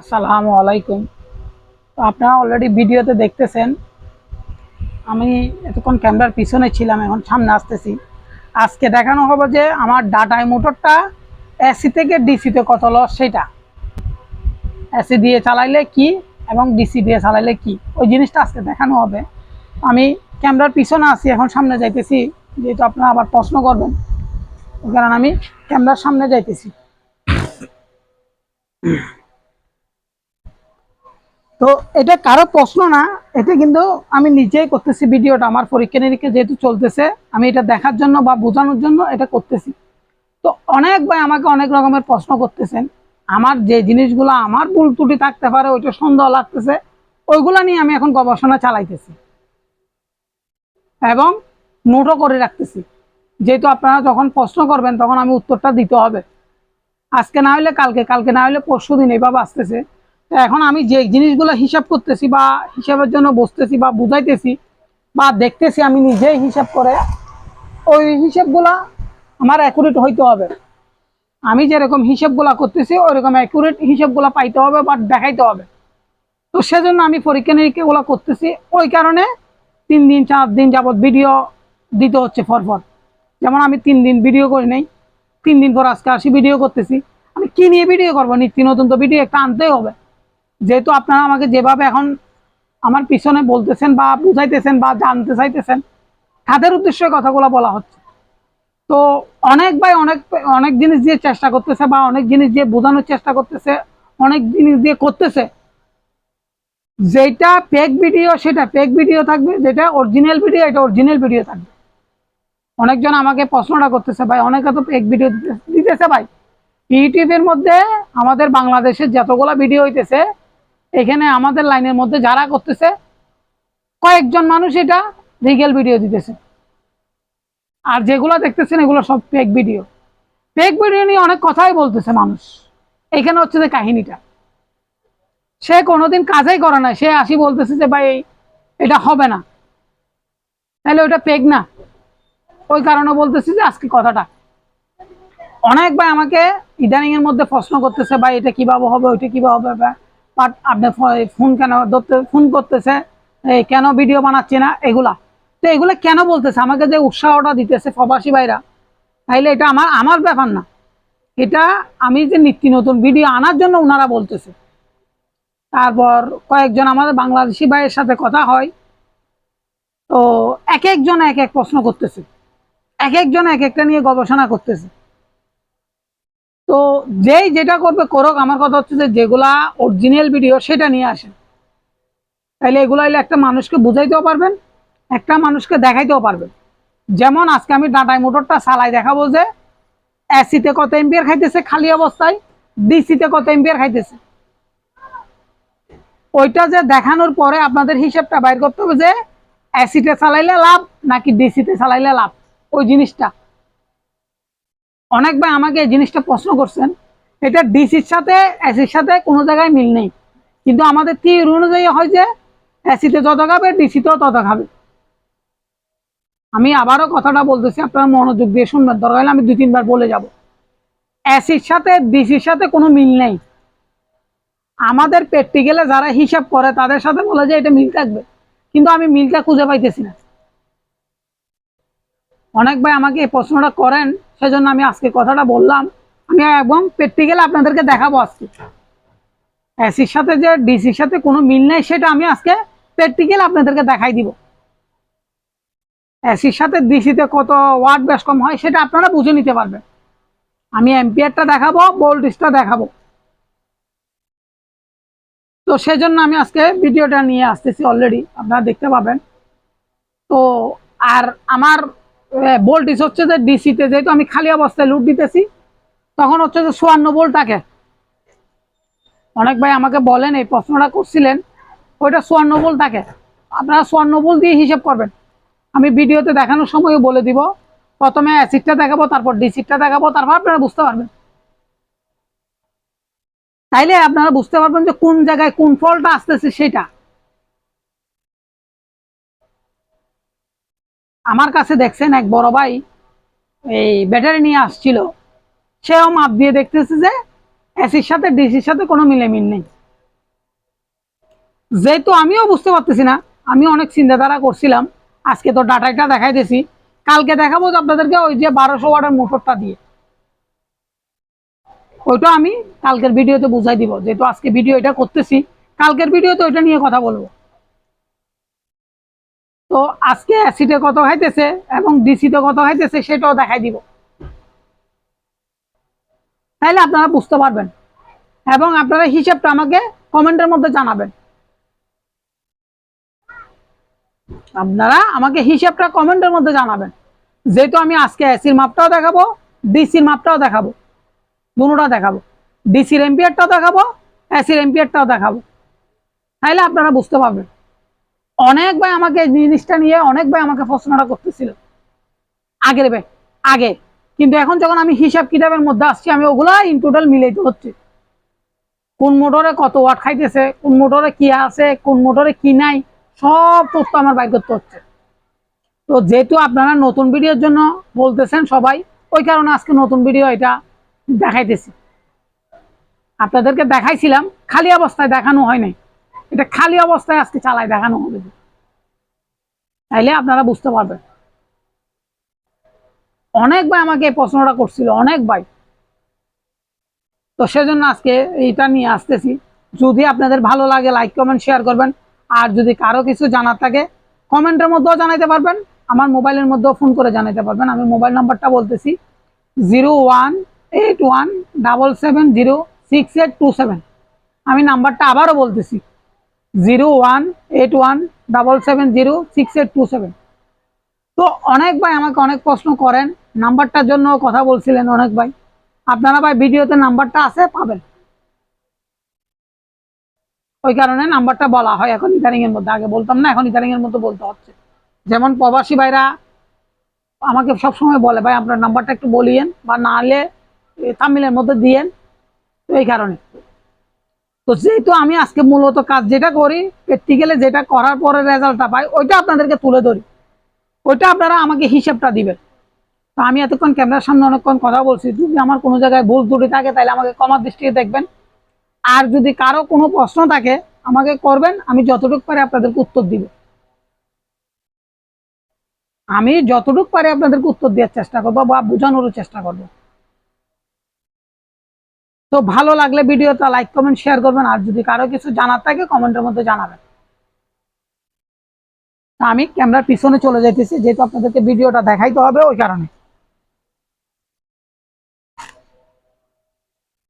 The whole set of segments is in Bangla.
আসসালামু আলাইকুম। তো আপনারা অলরেডি ভিডিওতে দেখতেছেন, আমি এতক্ষণ ক্যামেরার পিছনে ছিলাম, এখন সামনে আসতেছি। আজকে দেখানো হবে যে আমার ডাটাই মোটরটা এসি থেকে ডিসিতে কত লস সেটা। এসি দিয়ে চালাইলে কি এবং ডিসি দিয়ে চালাইলে কি? ওই জিনিসটা আজকে দেখানো হবে। আমি ক্যামেরার পিছনে আছি, এখন সামনে যাইতেছি, যেহেতু আপনারা আবার প্রশ্ন করবেন কারণে আমি ক্যামেরার সামনে যাইতেছি। তো এটা কারও প্রশ্ন না এটা কিন্তু আমি নিজেই করতেছি ভিডিওটা, আমার পরীক্ষা নিরীক্ষা যেহেতু চলতেছে, আমি এটা দেখার জন্য বা বোঝানোর জন্য এটা করতেছি। তো অনেক ভাই আমাকে অনেক রকমের প্রশ্ন করতেছেন, আমার যে জিনিসগুলো আমার ভুল ত্রুটি থাকতে পারে, ওইটা সন্দেহ লাগতেছে, ওইগুলা নিয়ে আমি এখন গবেষণা চালাইতেছি। এবং নোটও করে রাখতেছি, যেহেতু আপনারা যখন প্রশ্ন করবেন তখন আমি উত্তরটা দিতে হবে। আজকে না হলে কালকে কালকে না হলে পরশু দিন এইভাবে আসতেছে। এখন আমি যে জিনিসগুলো হিসাব করতেছি বা হিসাবের জন্য বসতেছি বা বুঝাইতেছি বা দেখতেছি আমি নিজেই হিসাব করে, ওই হিসাবগুলা আমার অ্যাকুরেট হইতে হবে। আমি যেরকম হিসাবগুলা করতেছি, ওইরকম অ্যাকুরেট হিসাবগুলা পাইতে হবে বা দেখাইতে হবে। তো সেজন্য আমি পরীক্ষা নিরীক্ষাগুলো করতেছি, ওই কারণে তিন দিন, চার দিন যাবত ভিডিও দিতে হচ্ছে ফরফর যেমন আমি তিন দিন ভিডিও করি নাই, তিন দিন পর আজকে আসি ভিডিও করতেছি। আমি কি নিয়ে ভিডিও করব? নিত্য নতুন তো ভিডিও একটা আনতেই হবে। যেহেতু আপনারা আমাকে যেভাবে এখন আমার পিছনে বলতেছেন বা বুঝাইতেছেন বা জানতে চাইতেছেন, তাদের উদ্দেশ্যে কথাগুলো বলা হচ্ছে। তো অনেক ভাই অনেক অনেক জিনিস দিয়ে চেষ্টা করতেছে বা অনেক জিনিস দিয়ে বোঝানোর চেষ্টা করতেছে, অনেক জিনিস দিয়ে করতেছে। যেটা পেক ভিডিও সেটা পেক ভিডিও থাকবে, যেটা অরিজিনাল ভিডিও এটা অরিজিনাল ভিডিও থাকবে। অনেকজন আমাকে প্রশ্নটা করতেছে, ভাই, অনেকে তো পেক ভিডিও দিতেছে ভাই। ইউটিউবের মধ্যে আমাদের বাংলাদেশের যতগুলা ভিডিও হইতেছে এখানে আমাদের লাইনের মধ্যে যারা করতেছে, কয়েকজন মানুষ এটা রিগেল ভিডিও দিতেছে। আর যেগুলো দেখতেছেন, এগুলো সব পেক ভিডিও পেক ভিডিও নিয়ে অনেক কথাই বলতেছে মানুষ। এখানে হচ্ছে যে কাহিনীটা। সে কোনোদিন কাজেই করে না। সে আসি বলতেছে যে, ভাই, এটা হবে না। তাহলে ওটা পেক না। ওই কারণে বলতেছি যে, আজকে কথাটা। অনেক ভাই আমাকে ইদানিং এর মধ্যে প্রশ্ন করতেছে, ভাই, এটা কীভাবে হবে? ওইটা কীভাবে হবে? আপনি ফোন কেন ধরতে ফোন করতেছে, এই কেন ভিডিও বানাচ্ছে না, এগুলা। তো এগুলো কেন বলতেছে? আমাকে যে উৎসাহটা দিতেছে প্রবাসী ভাইরা, তাইলে এটা আমার আমার ব্যাপার না। এটা আমি যে নিত্য নতুন ভিডিও আনার জন্য ওনারা বলতেছে। তারপর কয়েকজন আমাদের বাংলাদেশি ভাইয়ের সাথে কথা হয়। তো এক একজন এক এক প্রশ্ন করতেছে। এক একজন এক একটা নিয়ে গবেষণা করতেছে। তো যেই যেটা করবে করুক, আমার কথা হচ্ছে যে যেগুলা অরিজিনাল ভিডিও সেটা নিয়ে আসেন। তাইলে এগুলো হলে একটা মানুষকে বুঝাইতেও পারবেন, একটা মানুষকে দেখাইতেও পারবেন। যেমন আজকে আমি ডাটাই মোটরটা চালাই দেখাবো যে এসিতে কত এম্পিয়ার খাইতেছে খালি অবস্থায় ডিসিতে কত এম্পিয়ার খাইতেছে। ওইটা যে দেখানোর পরে আপনাদের হিসাবটা বাইর করতে হবে যে অ্যাসিডে চালাইলে লাভ নাকি ডিসিতে চালাইলে লাভ? ওই জিনিসটা। অনেক ভাই আমাকে এই জিনিসটা প্রশ্ন করছেন, এটা ডিসির সাথে অ্যাসির সাথে কোনো জায়গায় মিল নেই। কিন্তু আমাদের তীর অনুযায়ী হয় যে অ্যাসিতে যত খাবে ডিসিতেও তত খাবে। আমি আবারও কথাটা বলতেছি, আপনারা মনোযোগ দিয়ে শুনবেন, দরকার হলে আমি দুই, তিনবার বলে যাব। অ্যাসির সাথে ডিসির সাথে কোনো মিল নেই। আমাদের প্র্যাকটিক্যালে যারা হিসাব করে, তাদের সাথে বলে যে এটা মিল থাকবে। কিন্তু আমি মিলটা খুঁজে পাইতেছি না। অনেক ভাই আমাকে এই প্রশ্নটা করেন, সেজন্য আমি আজকে কথাটা বললাম। আমি একদম প্র্যাকটিক্যালে আপনাদেরকে দেখাবো আজকে। এসির সাথে যে ডিসির সাথে কোনো মিল নেই, সেটা আমি আজকে প্র্যাকটিক্যাল আপনাদেরকে দেখাই দিব। এসির সাথে ডিসিতে কত ওয়াট বেশ কম হয়, সেটা আপনারা বুঝে নিতে পারবেন। আমি এম্পিয়ারটা দেখাবো, ভোল্টেজটা দেখাবো। তো সেজন্য আমি আজকে ভিডিওটা নিয়ে আসতেছি অলরেডি, আপনারা দেখতে পাবেন। তো আর আমার ভোল্টেজ হচ্ছে যে ডিসিতে যেহেতু আমি খালি অবস্থায় লুট দিতেছি, তখন হচ্ছে যে চুয়ান্ন ভোল্ট থাকে। অনেক ভাই আমাকে বলেন, এই প্রশ্নটা করছিলেন, ওইটা চুয়ান্ন ভোল্ট থাকে। আপনারা চুয়ান্ন ভোল্ট দিয়ে হিসেব করবেন। আমি ভিডিওতে দেখানোর সময়ও বলে দিব। প্রথমে অ্যাসিডটা দেখাবো, তারপর ডিসিডটা দেখাবো, তারপর আপনারা বুঝতে পারবেন। তাইলে আপনারা বুঝতে পারবেন যে কোন জায়গায় কোন ফলটা আসতেছে সেটা। আমার কাছে দেখছেন এক বড় ভাই এই ব্যাটারি নিয়ে আসছিল। সেও মাপ দিয়ে দেখতেছে যে এসির সাথে ডিসির সাথে কোনো মিলে মিল নেই। যেহেতু আমিও বুঝতে পারতেছি না, আমি অনেক চিন্তাধারা করছিলাম, আজকে তো ডাটাটা দেখাইতেছি কালকে দেখাবো যে আপনাদেরকে ওই যে বারোশো ওয়াটের মোটরটা দিয়ে। ওইটা আমি কালকের ভিডিওতে বুঝাই দিব, যেহেতু আজকে ভিডিও এটা করতেছি। কালকের ভিডিওতে ওইটা নিয়ে কথা বলব। তো আজকে অ্যাসিডে কত খাইতেছে এবং ডিসিতে কত খাইতেছে সেটাও দেখাই দিব। তাহলে আপনারা বুঝতে পারবেন। এবং আপনারা হিসাবটা আমাকে কমেন্টের মধ্যে জানাবেন। আপনারা আমাকে হিসাবটা কমেন্টের মধ্যে জানাবেন। যেহেতু আমি আজকে এসির মাপটাও দেখাবো ডিসির মাপটাও দেখাবো। দুটোটা দেখাবো। ডিসির এম্পিয়ারটাও দেখাবো এসির এম্পিয়ারটাও দেখাবো। তাহলে আপনারা বুঝতে পারবেন। অনেক ভাই আমাকে জিনিসটা নিয়ে অনেক ভাই আমাকে প্রশ্নটা করতেছিল। আগের ভাই, আগে। কিন্তু এখন যখন আমি হিসাব কিতাবের মধ্যে আসছি, আমি ওগুলা ইন টোটাল মিলাইতে হচ্ছে কোন মোটরে কত ওয়াট খাইতেছে, কোন মোটরে কি আছে, কোন মোটরে কি নাই, সব তথ্য আমার বাইর করতে হচ্ছে। তো যেহেতু আপনারা নতুন ভিডিওর জন্য বলতেছেন সবাই, ওই কারণে আজকে নতুন ভিডিও এটা দেখাইতেছি। আপনাদেরকে দেখাইছিলাম, খালি অবস্থায় দেখানো হয় নাই। এটা খালি অবস্থায় আজকে চালায় দেখানো হবে। তাইলে আপনারা বুঝতে পারবেন। অনেক ভাই আমাকে প্রশ্নটা করছিল, অনেক ভাই। তো সেজন্য আজকে এইটা নিয়ে আসতেছি। যদি আপনাদের ভালো লাগে লাইক কমেন্ট শেয়ার করবেন। আর যদি কারও কিছু জানার থাকে, কমেন্টের মধ্যেও জানাইতে পারবেন। আমার মোবাইলের মধ্যেও ফোন করে জানাইতে পারবেন। আমি মোবাইল নাম্বারটা বলতেছি, zero one eight one double seven zero six eight two seven. আমি নাম্বারটা আবারও বলতেছি zero one eight one double seven zero six eight two seven. তো অনেক ভাই আমাকে অনেক প্রশ্ন করেন, নাম্বারটার জন্য কথা বলছিলেন অনেক ভাই। আপনারা ভাই ভিডিওতে নাম্বারটা আছে, পাবেন। ওই কারণে নাম্বারটা বলা হয়, এখন ইদানিং এর মধ্যে। আগে বলতাম না, এখন ইদানিং এর মধ্যে বলতে হচ্ছে। যেমন প্রবাসী ভাইরা আমাকে সবসময় বলে, ভাই আপনার নাম্বারটা একটু বলিয়েন বা না হলে তামিলের মধ্যে দিয়েন। তো এই কারণে। তো যেহেতু আমি আজকে মূলত কাজ যেটা করি প্র্যাকটিক্যালে যেটা করার পরে রেজাল্টটা পাই, ওইটা আপনাদেরকে তুলে ধরি। ওইটা আপনারা আমাকে হিসাবটা দিবেন। তো আমি এতক্ষণ ক্যামেরার সামনে অনেকক্ষণ কথা বলছি, যদি আমার কোনো জায়গায় ভুল ত্রুটি থাকে, তাহলে আমাকে কমার দৃষ্টিতে দেখবেন। আর যদি কারও কোনো প্রশ্ন থাকে, আমাকে করবেন, আমি যতটুকু পারি আপনাদেরকে উত্তর দিব। আমি যতটুকু পারি আপনাদেরকে উত্তর দেওয়ার চেষ্টা করব বা বোঝানোর চেষ্টা করব। তো ভালো লাগলে ভিডিওটা লাইক কমেন্ট শেয়ার করবেন। আর যদি কারও কিছু জানার থাকে কমেন্টের মধ্যে জানাবেন। আমি ক্যামেরার পিছনে চলে যাইতেছি, যেহেতু আপনাদেরকে ভিডিওটা দেখাইতে হবে ওই কারণে।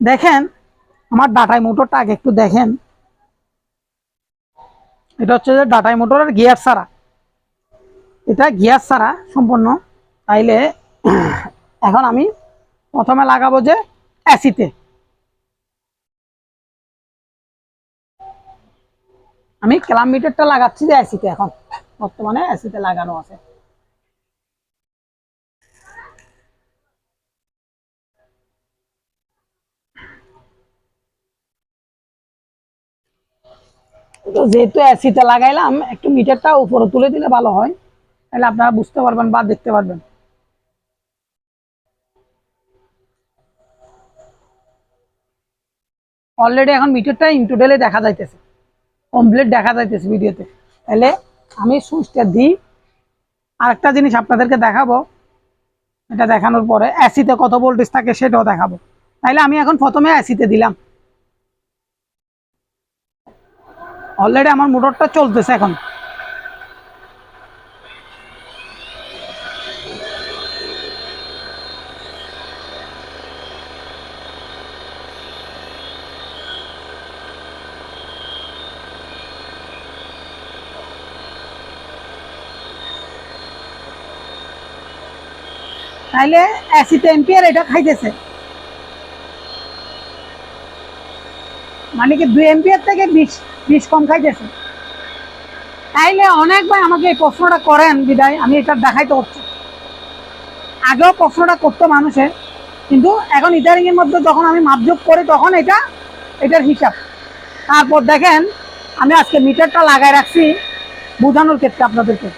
দেখেন, আমার ডাটাই মোটরটা আগে একটু দেখেন। এটা হচ্ছে যে ডাটাই মোটরের গিয়ার ছাড়া। এটা গিয়ার ছাড়া সম্পূর্ণ। তাইলে, এখন আমি প্রথমে লাগাবো যে অ্যাসিতে আমি ক্লাম মিটারটা লাগাচ্ছি যে অ্যাসিতে এখন। বর্তমানে অ্যাসিতে লাগানো আছে। যেহেতু অ্যাসিতে লাগাইলাম, একটু মিটারটা উপরে তুলে দিলে ভালো হয়। তাহলে আপনারা বুঝতে পারবেন বা দেখতে পারবেন। অলরেডি এখন মিটারটা ইনটুডেলে দেখা যাইতেছে। কমপ্লিট দেখা যাইতেছে ভিডিওতে। তাহলে আমি সুইচটা দিই। আরেকটা জিনিস আপনাদেরকে দেখাবো। এটা দেখানোর পরে অ্যাসিতে কত ভোল্টেজ থাকে সেটাও দেখাবো। তাইলে আমি এখন প্রথমে অ্যাসিতে দিলাম। অলরেডি আমার মোটরটা চলতেছে এখন। তাইলে অ্যাসিতে এম্পিয়ার এটা খাইতেছে। মানে কি দুই এম্পিয়ার থেকে বিশ বিশ কম খাইতেছে। তাইলে অনেক ভাই আমাকে এই প্রশ্নটা করেন, বিদায়, আমি এটা দেখাইতে হচ্ছে। আগেও প্রশ্নটা করতো মানুষে, কিন্তু এখন ইদারিং এর মধ্যে যখন আমি মাপযোগ করি, তখন এটা, এটার হিসাব। তারপর দেখেন, আমি আজকে মিটারটা লাগাই রাখছি, বোঝানোর ক্ষেত্রে আপনাদেরকে।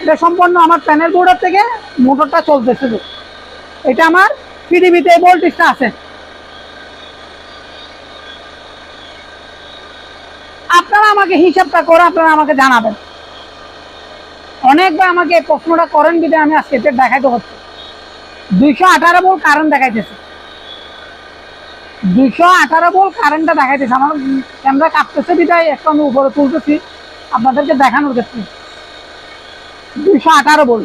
এটা সম্পূর্ণ আমার প্যানেল বোর্ডের থেকে মোটরটা চলতেছে তো। এটা আমার পিডিবিতে এই ভোল্টেজটা আছে। আপনারা আমাকে হিসাবটা করে আপনারা আমাকে জানাবেন। অনেকবার আমাকে প্রশ্নটা করেন বিধে আমি আজকে এটা দেখাইতে হচ্ছে। দুইশো আঠারো বল কারেন্ট দেখাইতেছে। দুইশো আঠারো বল কারেন্টটা দেখাইতেছে। আমার ক্যামেরা কাঁপতেছে বিদায় একটু আমি উপরে তুলতেছি। আপনাদেরকে দেখানোর ক্ষেত্রে। দুইশো আঠারো বল।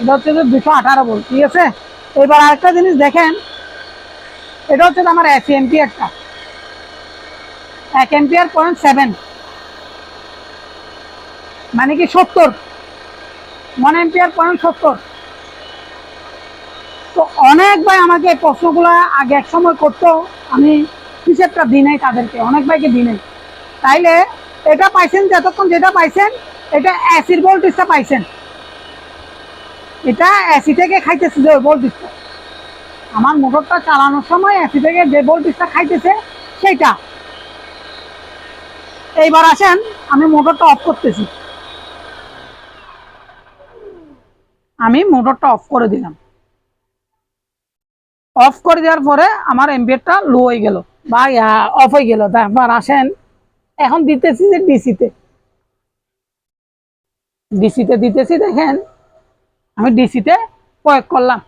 এটা হচ্ছে যে দুশো আঠারো বল, ঠিক আছে? এবার আরেকটা জিনিস দেখেন, এটা হচ্ছে আমার এক এমপিয়ারটা এক এমপিয়ার পয়েন্ট সেভেন মানে কি সত্তর? ওয়ান এমপিয়ার পয়েন্ট সত্তর। তো অনেক ভাই আমাকে প্রশ্নগুলো আগে এক সময় করতো, আমি হিসেবটা দিই নাই তাদেরকে, অনেক ভাইকে দিই নাই। তাইলে এটা পাইছেন যতক্ষণ যেটা পাইছেন, এটা অ্যাসিড ভোল্টেজটা পাইছেন। এটা এসি থেকে খাইতেছে যে ভোল্টেজটা আমার মোটরটা চালানোর সময় এসি থেকে যে ভোল্টেজটা খাইতেছে, সেইটা। এইবার আসেন, আমি মোটরটা অফ করতেছি। আমি মোটরটা অফ করে দিলাম। অফ করে দেওয়ার পরে আমার এমপিয়ারটা লো হয়ে গেল বা অফ হয়ে গেল। তারপর আসেন এখন দিতেছি যে ডিসিতে। ডিসিতে দিতেছি, দেখেন, আমি ডিসিতে প্রয়োগ করলাম।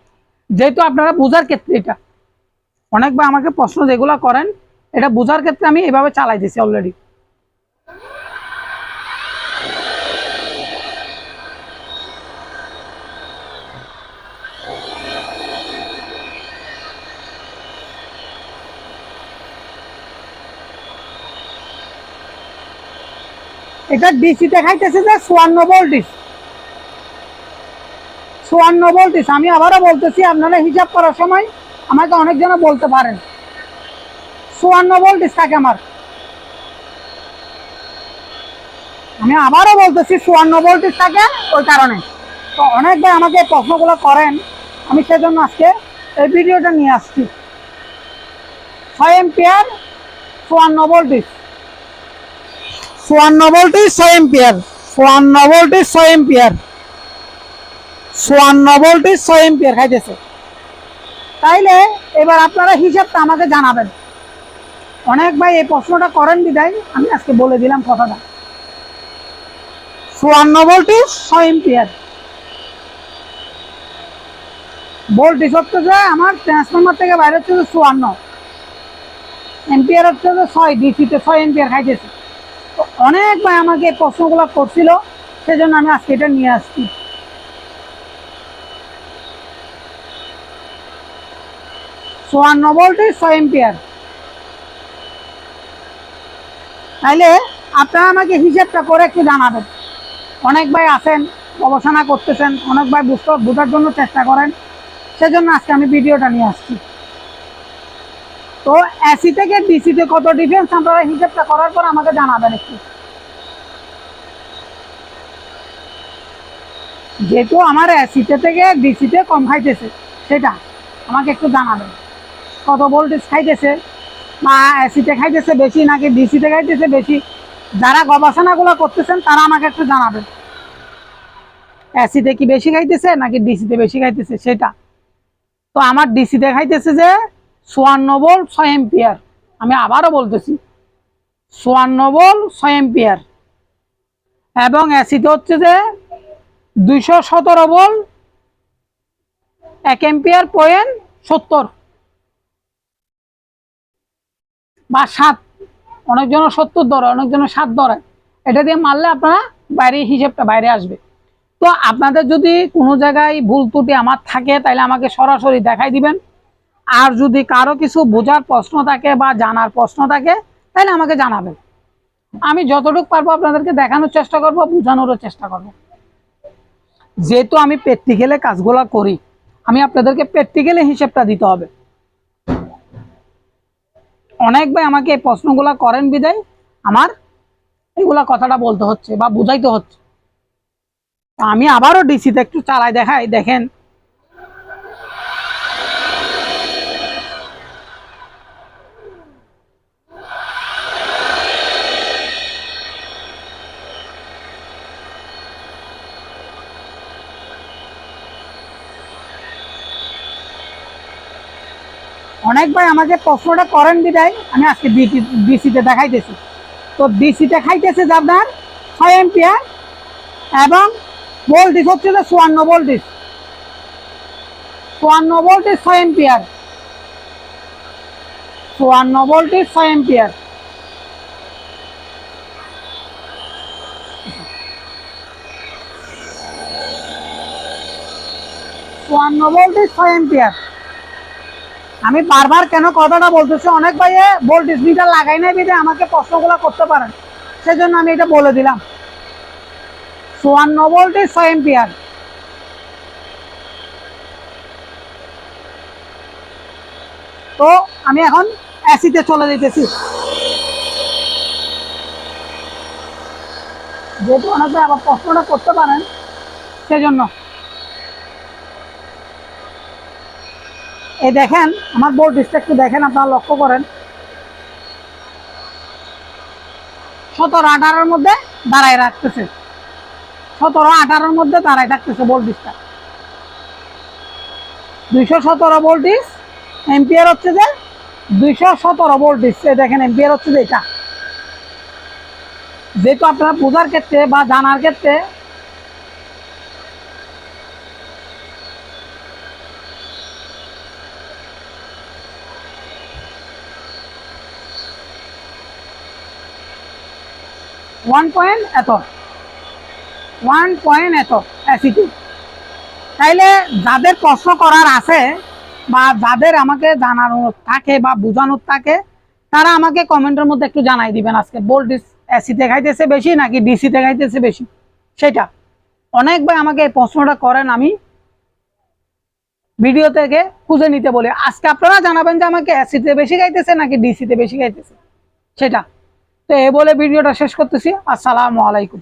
যেহেতু আপনারা বোঝার ক্ষেত্রে এটা, অনেকবার আমাকে প্রশ্ন যেগুলো করেন, এটা বোঝার ক্ষেত্রে আমি এভাবে চালাই দিছি অলরেডি এটা ডিসিতে খাইতেছে যে চুয়ান্ন ভোল্টিস চুয়ান্ন ভোল্টিস আমি আবারও বলতেছি, আপনারা হিসাব করার সময় আমাকে অনেকজনে বলতে পারেন। চুয়ান্ন ভোল্টিস থাকে আমার? আমি আবারও বলতেছি, চুয়ান্ন ভোল্টিস থাকে ওই কারণে। তো অনেক ভাই আমাকে প্রশ্নগুলো করেন। আমি সেজন্য আজকে এই ভিডিওটা নিয়ে আসছি। ছয় এম্পিয়ার চুয়ান্ন ভোল্টিস চুয়ান্ন ভোল্টেজ ছয় এম্পিয়ার ভোল্টেজ ছয় এম্পিয়ার ভোল্টেজ ছয় এম্পিয়ার খাইতেছে। তাইলে এবার আপনারা হিসাবটা আমাকে জানাবেন। অনেক ভাই এই প্রশ্নটা করেন আমি আজকে বলে দিলাম কথাটা। ভোল্টেজ ছয় এম্পিয়ার ভোল্টেজ হচ্ছে আমার ট্রান্সফরমার থেকে বাইরে হচ্ছে চুয়ান্ন। এম্পিয়ার হচ্ছে ছয়, ডিসিতে ছয় এম্পিয়ার খাইতেছে। অনেক ভাই আমাকে প্রশ্নগুলো করছিল, সেজন্য আমি আজকে এটা নিয়ে আসছি। চুয়ান্ন ভোল্টেজ ছয় এম্পিয়ার তাইলে আপনারা আমাকে হিসেবটা করে একটু জানাবেন। অনেক ভাই আছেন, গবেষণা করতেছেন, অনেক ভাই বুঝতে বোঝার জন্য চেষ্টা করেন। সেজন্য আজকে আমি ভিডিওটা নিয়ে আসছি। তো এসি থেকে ডিসিতে কত ডিফারেন্স আপনারা হিসাবটা করার পর আমাকে জানাবেন একটু। যেহেতু আমার এসিতে থেকে ডিসিতে কম খাইতেছে, সেটা আমাকে একটু জানাবেন। কত ভোল্টেজ খাইতেছে, বা এসিতে খাইতেছে বেশি নাকি ডিসিতে খাইতেছে বেশি, যারা গবেষণাগুলো করতেছেন তারা আমাকে একটু জানাবেন। এসিতে কি বেশি খাইতেছে নাকি ডিসিতে বেশি খাইতেছে, সেটা। তো আমার ডিসিতে খাইতেছে যে চুয়ান্ন বল, ছয় এম্পিয়ার আমি আবারও বলতেছি, চুয়ান্ন বল, ছয় এম্পিয়ার এবং অ্যাসিড হচ্ছে যে দুইশো সতেরো বল, এক এম্পিয়ার পয়েন্ট সত্তর। বা সাত। অনেকজনের সত্তর ধরে অনেকজনের সাত ধরে। এটা দিয়ে মারলে আপনারা বাইরে হিসেবটা বাইরে আসবে। তো আপনাদের যদি কোনো জায়গায় ভুল ত্রুটি আমার থাকে, তাহলে আমাকে সরাসরি দেখাই দিবেন। আর যদি কারও কিছু বোঝার প্রশ্ন থাকে বা জানার প্রশ্ন থাকে, তাহলে আমাকে জানাবেন। আমি যতটুকু পারব আপনাদেরকে দেখানোর চেষ্টা করব, বোঝানোরও চেষ্টা করব। যেহেতু আমি প্র্যাকটিক্যালে কাজগুলো করি, আমি আপনাদেরকে প্র্যাকটিক্যালে হিসেবটা দিতে হবে। অনেক ভাই আমাকে এই প্রশ্নগুলো করেন বিদায়, আমার এগুলা কথাটা বলতে হচ্ছে বা বুঝাইতে হচ্ছে। আমি আবারও ডিসিতে একটু চালাই দেখাই, দেখেন। অনেক ভাই আমাকে প্রশ্নটা করেন বিদায়, আমি আজকে ডিসিতে দেখাইতেছি। তো ডিসিতে খাইতেছে আপনার ছয় এম্পিয়ার এবং ভোল্টেজ হচ্ছে যে চুয়ান্ন ভোল্টেজ চুয়ান্ন ভোল্টেজ ছয় এম্পিয়ার চুয়ান্ন ভোল্টেজ ছয় এম্পিয়ার চুয়ান্ন ভোল্টেজ ছয় এম্পিয়ার আমি বারবার কেন কথাটা বলতেছি? অনেক ভাইয়ে ভোল্টেজ মিটার লাগাই নাই বিধে আমাকে প্রশ্নগুলো করতে পারেন। সেজন্য আমি এটা বলে দিলাম। চুয়ান্ন ভোল্টেজ ছয় এম্পিয়ার তো আমি এখন অ্যাসিতে চলে যেতেছি। যেহেতু অনেকে আবার প্রশ্নটা করতে পারেন, সেজন্য। এই দেখেন, আমার ভোল্টেজটা একটু দেখেন, আপনারা লক্ষ্য করেন। সতেরো আঠারোর মধ্যে দাঁড়ায় রাখতেছে। সতেরো আঠারোর মধ্যে দাঁড়ায় থাকতেছে ভোল্টেজটা দুইশো সতেরো ভোল্টেজ এম্পিয়ার হচ্ছে যে দুইশো সতেরো ভোল্টেজ দেখেন এম্পিয়ার হচ্ছে যে এটা। যেহেতু আপনারা বোঝার ক্ষেত্রে বা জানার ক্ষেত্রে ওয়ান পয়েন্ট এত। ওয়ান পয়েন্ট এত অ্যাসিটি তাইলে যাদের প্রশ্ন করার আছে বা যাদের আমাকে জানানোর থাকে বা বোঝানোর থাকে, তারা আমাকে কমেন্টের মধ্যে একটু জানাই দিবেন আজকে। ভোল্টেজ এসিতে খাইতেছে বেশি নাকি ডিসিতে খাইতেছে বেশি? সেটা। অনেক ভাই আমাকে এই প্রশ্নটা করেন, আমি ভিডিও থেকে খুঁজে নিতে বলে। আজকে আপনারা জানাবেন যে আমাকে এসিতে বেশি খাইতেছে নাকি ডিসিতে বেশি খাইতেছে। সেটা। তো এ বলে ভিডিওটা শেষ করতেছি। আসসালামু আলাইকুম।